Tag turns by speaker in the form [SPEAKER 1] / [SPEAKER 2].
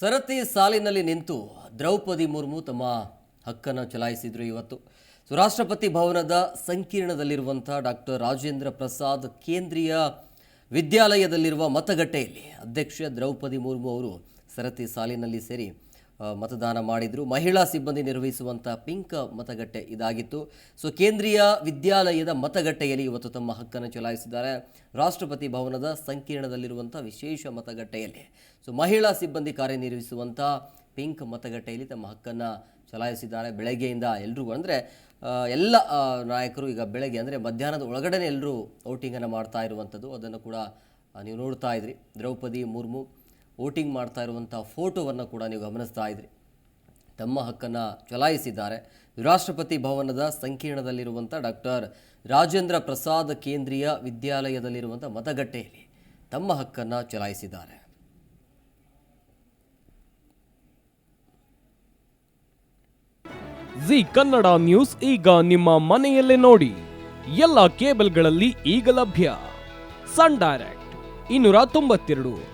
[SPEAKER 1] ಸರತಿ ಸಾಲಿನಲ್ಲಿ ನಿಂತು ದ್ರೌಪದಿ ಮುರ್ಮು ತಮ್ಮ ಹಕ್ಕನ್ನು ಚಲಾಯಿಸಿದರು ಇವತ್ತು. ಸೊ ರಾಷ್ಟ್ರಪತಿ ಭವನದ ಸಂಕೀರ್ಣದಲ್ಲಿರುವಂಥ ಡಾಕ್ಟರ್ ರಾಜೇಂದ್ರ ಪ್ರಸಾದ್ ಕೇಂದ್ರೀಯ ವಿದ್ಯಾಲಯದಲ್ಲಿರುವ ಮತಗಟ್ಟೆಯಲ್ಲಿ ಅಧ್ಯಕ್ಷ ದ್ರೌಪದಿ ಮುರ್ಮು ಅವರು ಸರತಿ ಸಾಲಿನಲ್ಲಿ ಸೇರಿ ಮತದಾನ ಮಾಡಿದರು. ಮಹಿಳಾ ಸಿಬ್ಬಂದಿ ನಿರ್ವಹಿಸುವಂಥ ಪಿಂಕ್ ಮತಗಟ್ಟೆ ಇದಾಗಿತ್ತು. ಸೊ ಕೇಂದ್ರೀಯ ವಿದ್ಯಾಲಯದ ಮತಗಟ್ಟೆಯಲ್ಲಿ ಇವತ್ತು ತಮ್ಮ ಹಕ್ಕನ್ನು ಚಲಾಯಿಸಿದ್ದಾರೆ. ರಾಷ್ಟ್ರಪತಿ ಭವನದ ಸಂಕೀರ್ಣದಲ್ಲಿರುವಂಥ ವಿಶೇಷ ಮತಗಟ್ಟೆಯಲ್ಲಿ. ಸೊ ಮಹಿಳಾ ಸಿಬ್ಬಂದಿ ಕಾರ್ಯನಿರ್ವಹಿಸುವಂಥ ಪಿಂಕ್ ಮತಗಟ್ಟೆಯಲ್ಲಿ ತಮ್ಮ ಹಕ್ಕನ್ನು ಚಲಾಯಿಸಿದ್ದಾರೆ. ಬೆಳಗ್ಗೆಯಿಂದ ಎಲ್ಲರೂ ಅಂದರೆ ಎಲ್ಲ ನಾಯಕರು ಈಗ ಬೆಳಗ್ಗೆ ಅಂದರೆ ಮಧ್ಯಾಹ್ನದ ಒಳಗಡೆ ಎಲ್ಲರೂ ಔಟಿಂಗನ್ನು ಮಾಡ್ತಾ ಇರುವಂಥದ್ದು ಅದನ್ನು ಕೂಡ ನೀವು ನೋಡ್ತಾ ಇದ್ರಿ. ದ್ರೌಪದಿ ಮುರ್ಮು ವೋಟಿಂಗ್ ಮಾಡ್ತಾ ಇರುವಂಥ ಫೋಟೋವನ್ನು ಕೂಡ ನೀವು ಗಮನಿಸ್ತಾ ಇದ್ರಿ. ತಮ್ಮ ಹಕ್ಕನ್ನು ಚಲಾಯಿಸಿದ್ದಾರೆ. ರಾಷ್ಟ್ರಪತಿ ಭವನದ ಸಂಕೀರ್ಣದಲ್ಲಿರುವಂಥ ಡಾಕ್ಟರ್ ರಾಜೇಂದ್ರ ಪ್ರಸಾದ್ ಕೇಂದ್ರೀಯ ವಿದ್ಯಾಲಯದಲ್ಲಿರುವಂಥ ಮತಗಟ್ಟೆಯಲ್ಲಿ ತಮ್ಮ ಹಕ್ಕನ್ನು ಚಲಾಯಿಸಿದ್ದಾರೆ.
[SPEAKER 2] ಜಿ ಕನ್ನಡ ನ್ಯೂಸ್ ಈಗ ನಿಮ್ಮ ಮನೆಯಲ್ಲೇ ನೋಡಿ. ಎಲ್ಲ ಕೇಬಲ್ಗಳಲ್ಲಿ ಈಗ ಲಭ್ಯ. ಸನ್ ಡೈರೆಕ್ಟ್ ಇನ್ನೂರ ತೊಂಬತ್ತೆರಡು.